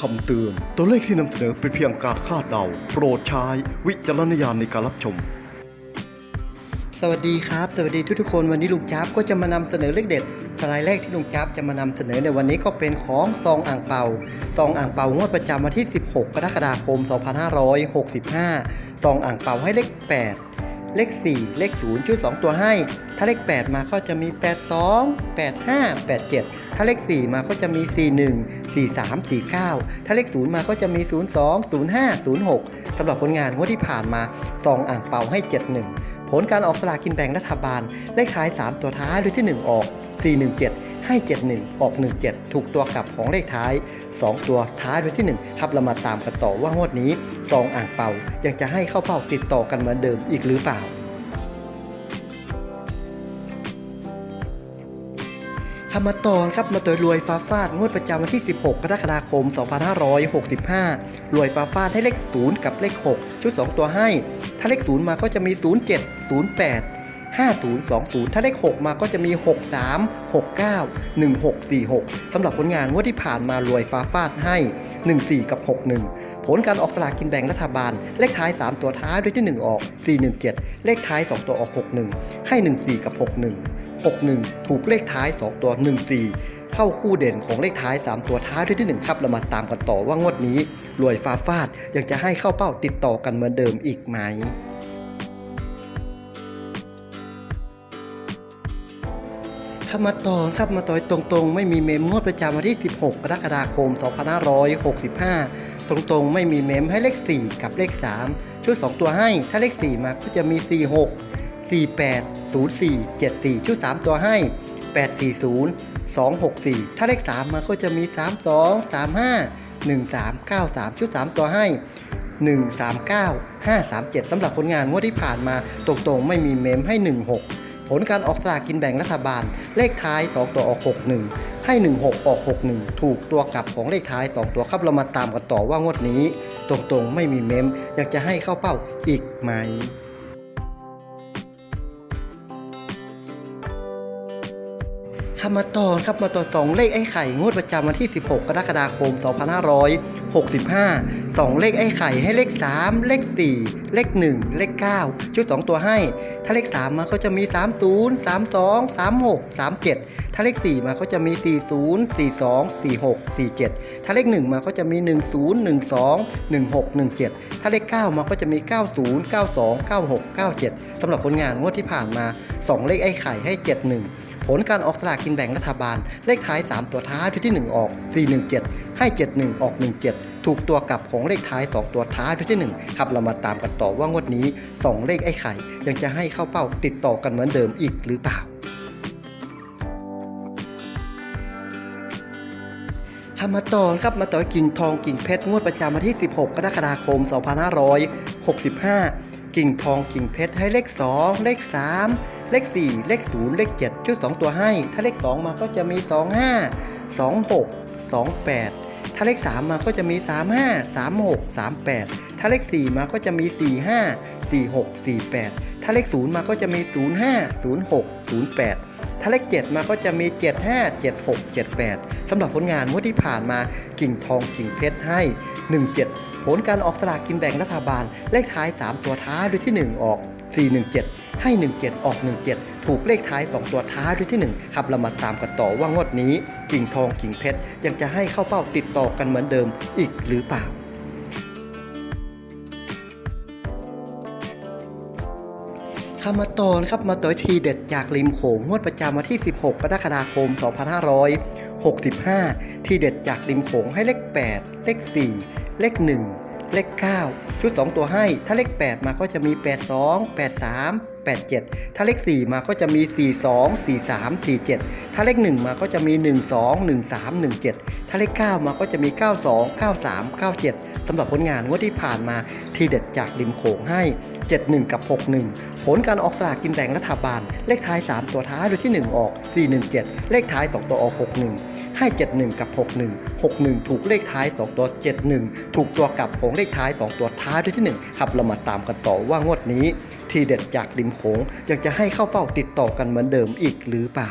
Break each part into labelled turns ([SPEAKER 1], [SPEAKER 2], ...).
[SPEAKER 1] คำเตือน ตัวเลขที่นำเสนอเป็นเพียงการคาดเดา โปรดใช้วิจารณญาณในการรับชม
[SPEAKER 2] สวัสดีครับ สวัสดีทุกๆคนวันนี้ลุงจ๊าบก็จะมานำเสนอเลขเด็ดสไลด์แรกที่ลุงจ๊าบจะมานำเสนอในวันนี้ก็เป็นของซองอ่างเปาซองอ่างเปางวดประจำวันที่ 16 กรกฎาคม 2565 ซองอ่างเปาให้เลข 8 เลข 4 เลข 0ชุด2ตัวให้ ถ้าเลข 8 มาก็จะมี 82 85 87 ถ้าเลข 4 มาก็จะมี 41 43 49 ถ้าเลข 0 มาก็จะมี 02 05 06สำหรับผลงานงวดที่ผ่านมาซองอ่างเปาให้ 71 ผลการออกสลากกินแบ่งรัฐบาล เลขท้าย 3 ตัวท้ายหรือที่ 1 ออก 417 ให้ 71 ออก 17 ถูกตัวกลับของเลขท้าย 2 ตัวท้ายหรือที่ 1 ครับเรามาตามกันต่อว่างวดนี้ซองอ่างเป่ายังจะให้เข้าเป้าติดต่อกันเหมือนเดิมอีกหรือเปล่าคำมาตอนครับมาต่อยรวยฟ้าฟาดงวดประจำวันที่ 16 กรกฎาคม 2565 รวยฟ้าฟาดให้เลข 0 กับเลข 6 ชุด 2 ตัวให้ ถ้าเลข 0 มาก็จะมี 07 08 5020 ถ้าเลข 6 มาก็จะมี 63 69 1646สำหรับผลงานงวดที่ผ่านมารวยฟ้าฟาดให้ 14 กับ 61 ผลการออกสลากกินแบ่งรัฐบาล เลขท้าย 3 ตัวท้ายด้วยที่ 1 ออก 417 เลขท้าย 2 ตัวออก 61 ให้ 14 กับ 61 61 ถูกเลขท้าย 2 ตัว 14เข้าคู่เด่นของเลขท้าย 3 ตัวท้ายด้วยที่ 1 ครับ เรามาตามกันต่อว่างวดนี้ รวยฟ้าฟาดยังจะให้เข้าเป้าติดต่อกันเหมือนเดิมอีกไหม ข้ามาต่อครับมาต่อยตรงๆ ไม่มีเมมงวดประจำวันที่ 16 กรกฎาคม 2565 ตรงๆ ไม่มีเมมให้เลข 4 กับเลข 3 ชุด 2 ตัวให้ถ้าเลข 4 มาก็จะมี 46 48 04 74 ชุด 3 ตัวให้ 840 264 ถ้าเลข 3 มาก็จะมี 32 35 1393 ชุด 3 ตัวให้ 139 537สำหรับผลงานงวดที่ผ่านมาตรงๆ ไม่มีเมมให้ 16 ผลการออกสลากกินแบ่งรัฐบาล เลขท้าย 2 ตัวออก 61 ให้ 16 ออก 61 ถูกตัวกลับของเลขท้าย 2 ตัวครับเรามาตามกันต่อว่างวดนี้ ตรงๆไม่มีเมม อยากจะให้เข้าเป้าอีกไหม คำมาต่อครับมาต่อสองเลขไอ้ไข่งวดประจำวันที่ 16 กรกฎาคม 2565สองเลขไอ้ไข่ให้เลข 3 เลข 4 เลข 1 เลข 9 ชุด 2 ตัวให้ ถ้าเลข 3 มาก็จะมี 30 32 36 37 ถ้าเลข 4 มาก็จะมี 40 42 46 47 ถ้าเลข 1 มาก็จะมี 10 12 16 17 ถ้าเลข 9 มาก็จะมี 90 92 96 97สำหรับผลงานงวดที่ผ่านมา 2 เลขไอ้ไข่ให้ 71 ผลการออกสลากกินแบ่งรัฐบาล เลขท้าย 3 ตัวท้ายด้วที่ 1 ออก 417 ให้ 71 ออก 17 ถูกตัวกลับของเลขท้าย 2 ตัวท้ายด้วยที่ 1 ครับเรามาตามกันต่อว่างวดนี้ 2 เลขไอ้ไข่ ยังจะให้เข้าเป้าติดต่อกันเหมือนเดิมอีกหรือเปล่าทำมาต่อครับมาต่อกิ่งทองกิ่งเพชรงวดประจำวันที่ 16 กรกฎาคม 2565 กิ่งทองกิ่งเพชรให้เลข 2 เลข 3 เลข 4 เลข 0 เลข 7ชุด2ตัวให้ ถ้าเลข 2 มาก็จะมี 25 26 28 ถ้าเลข 3 มาก็จะมี 35 36 38 ถ้าเลข 4 มาก็จะมี 45 46 48 ถ้าเลข 0 มาก็จะมี 05 06 08 ถ้าเลข 7 มาก็จะมี 75 76 78 สำหรับผลงานงวดที่ผ่านมากิ่งทองกิ่งเพชรให้ 17 ผลการออกสลากกินแบ่งรัฐบาล เลขท้าย 3 ตัวท้ายด้วยที่ 1 ออก 417 ให้ 17 ออก 17 ถูกเลขท้าย 2 ตัวท้ายด้วยที่ 1 ครับเรามาตามกันต่อว่างวดนี้ กิ่งทองกิ่งเพชรยังจะให้เข้าเป้าติดต่อกันเหมือนเดิมอีกหรือเปล่าคำมาตอนครับมาต่อยทีเด็ดจากริมโขงงวดประจำวันที่ 16 กรกฎาคม 2565 ทีเด็ดจากริมโขงให้เลข 8 เลข 4 เลข 1 เลข 9 ชุด 2 ตัวให้ ถ้าเลข 8 มาก็จะมี 82 83 87 ถ้าเลข 4 มาก็จะมี 42 43 47 ถ้าเลข 1 มาก็จะมี 12 13 17 ถ้าเลข 9 มาก็จะมี 92 93 97สำหรับผลงานงวดที่ผ่านมาทีเด็ดจากริมโขงให้ 71 กับ 61 ผลการออกสลากกินแบ่งรัฐบาล เลขท้าย 3 ตัวท้ายโดยที่ 1 ออก 417 เลขท้าย 2 ตัวออก 61ให้ 71 กับ 61 61 ถูกเลขท้าย 2 ตัว 71 ถูกตัวกลับของเลขท้าย 2 ตัวท้ายด้วยที่ 1 ครับ เรามาตามกันต่อว่างวดนี้ ทีเด็ดจากริมโขงอยังจะให้เข้าเป้าติดต่อกันเหมือนเดิมอีกหรือเปล่า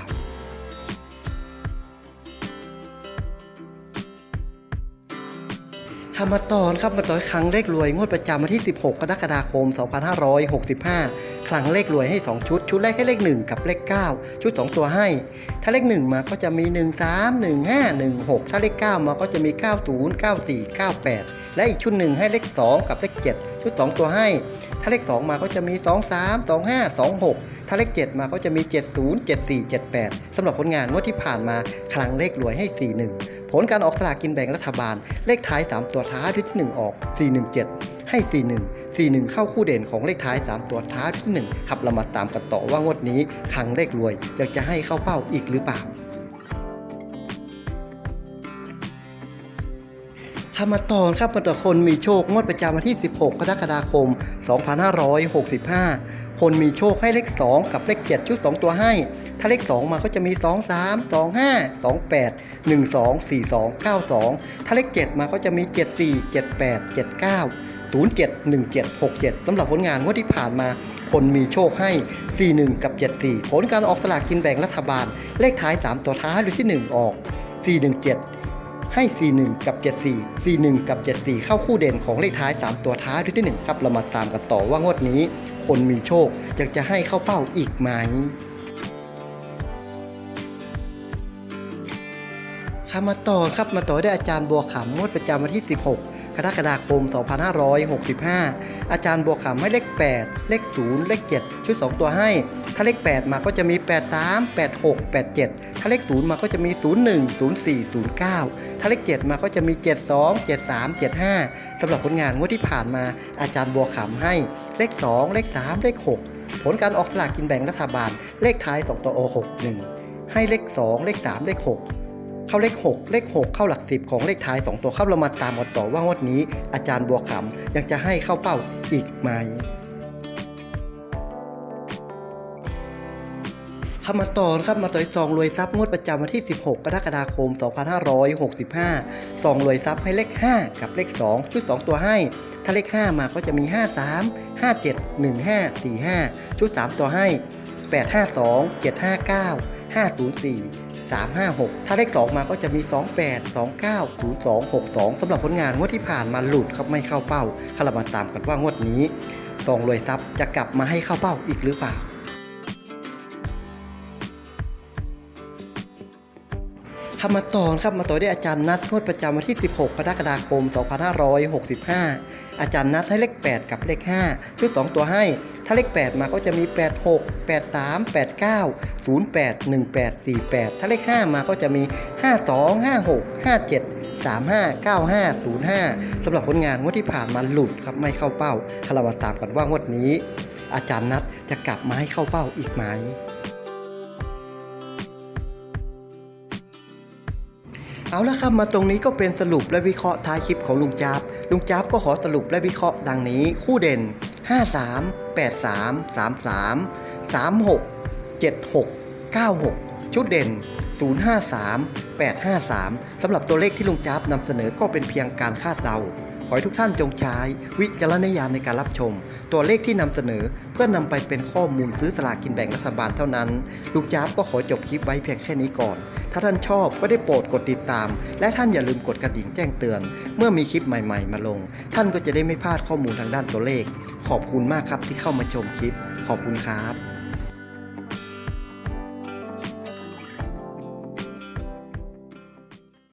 [SPEAKER 2] คคำมาตอนครับมาต่อยครั้งเลขรวยงวดประจำวันที่ 16 กรกฎาคม 2565 ครั้งเลขรวยให้ 2 ชุด ชุดแรกให้เลข 1 กับเลข 9 ชุด 2 ตัวให้ ถ้าเลข 1 มาก็จะมี 1 3 1 5 1 6 ถ้าเลข 9 มาก็จะมี 90 94 98 และอีกชุดหนึ่งให้เลข 2 กับเลข 7 ชุด 2 ตัวให้ ถ้าเลข 2 มาก็จะมี 2 3 2 5 2 6 ถ้าเลข 7 มาก็จะมี 70 74 78สำหรับผลงานงวดที่ผ่านมาครั้งเลขรวยให้ 41 ผลการออกสลากกินแบ่งรัฐบาล เลขท้าย 3 ตัวท้ายที่ 1 ออก 417ให้ 41 41 เข้าคู่เด่นของเลขท้าย 3 ตัวท้ายที่ 1 ครับเรามาตามกันต่อว่างวดนี้ครั้งเลขรวยจะจะให้เข้าเป้าอีกหรือเปล่า คำมตอนครับมาต่อคนมีโชคงวดประจำวันที่ 16 กรกฎาคม 2565 คนมีโชคให้เลข 2 กับเลข 7 ชุด 2 ตัวให้ ถ้าเลข 2 มาก็จะมี 2 3 2 5 2 8 1 2 4 2 9 2 ถ้าเลข 7 มาก็จะมี 7 4 7 8 7 9 0 7 1 7 6 7 สำหรับผลงานงวดที่ผ่านมา คนมีโชคให้ 41 กับ 74 ผลการออกสลากกินแบ่งรัฐบาล เลขท้าย 3 ตัวท้ายหรือที่ 1 ออก 417 ให้ 41 กับ 74 41 กับ 74 เข้าคู่เด่นของเลขท้าย 3 ตัวท้ายด้วยที่ 1 ครับ เรามาตามกันต่อว่างวดนี้ คนมีโชคจะจะให้เข้าเป้าอีกไหมครับมาต่อครับมาต่อได้อาจารย์บัวขำงวดประจำวันที่ 16 กรกฎาคม 2565 อาจารย์บัวขำให้เลข 8 เลข 0 เลข 7 ชุด 2 ตัวให้ ถ้าเลข 8 มาก็จะมี 83 86 87 ถ้าเลข 0 มาก็จะมี 01 04 09 ถ้าเลข 7 มาก็จะมี 72 73 75สำหรับผลงานงวดที่ผ่านมาอาจารย์บัวขำให้เลข 2 เลข 3 เลข 6 ผลการออกสลากกินแบ่งรัฐบาล เลขท้าย 2 ตัวโอ61 ให้เลข 2 เลข 3 เลข 6เข้าเลข 6 เลข 6 เข้าหลัก 10 ของเลขท้าย 2 ตัวเข้าเรามาตามกันต่อว่างวดนี้ อาจารย์บัวขำยังจะให้เข้าเป้าอีกไหม เข้ามาต่อนะครับมาต่อยซองรวยทรัพย์งวดประจำวันที่ 16 กรกฎาคม 2565ซองรวยทรัพย์ให้เลข 5 กับเลข 2 ชุด 2 ตัวให้ ถ้าเลข 5 มาก็จะมี 53 57 15 45 ชุด 3 ตัวให้ 852 759 504 356 ถ้าเลข 2 มาก็จะมี 28 29 02 62สำหรับผลงานงวดที่ผ่านมาหลุดครับไม่เข้าเป้าคารามาตามกันว่างวดนี้ซองรวยทรัพย์จะกลับมาให้เข้าเป้าอีกหรือเปล่า คำมาต่อครับมาต่อด้วยอาจารย์นัดงวดประจำวันที่ 16 กรกฎาคม 2565 อาจารย์นัดให้เลข 8 กับเลข 5 ชุด 2 ตัวให้ ถ้าเลข 8 มาก็จะมี 86 83 89 08 18 48 ถ้าเลข 5 มาก็จะมี 52 56 57 35 95 05 สำหรับผลงานงวดที่ผ่านมาหลุดครับไม่เข้าเป้าคารามาตามกันว่างวดนี้ อาจารย์นัดจะกลับมาให้เข้าเป้าอีกไหม เอาละครับมาตรงนี้ก็เป็นสรุปและวิเคราะห์ท้ายคลิปของลุงจับลุงจับก็ขอสรุปและวิเคราะห์ดังนี้ คู่เด่น 53 83 33 36 76 96 ชุดเด่น 053 853สำหรับตัวเลขที่ลุงจับนำเสนอก็เป็นเพียงการคาดเดา ขอให้ทุกท่านจงใช้ วิจารณญาณในการรับชม ตัวเลขที่นำเสนอเพื่อนำไปเป็นข้อมูลซื้อสลากกินแบ่งรัฐบาลเท่านั้นลุงจ๊าบก็ขอจบคลิปไว้เพียงแค่นี้ก่อน ถ้าท่านชอบก็ได้โปรดกดติดตาม และท่านอย่าลืมกดกระดิ่งแจ้งเตือน เมื่อมีคลิปใหม่ ๆ มาลง ท่านก็จะได้ไม่พลาดข้อมูลทางด้านตัวเลข ขอบคุณมากครับที่เข้ามาชมคลิป ขอบคุณครับ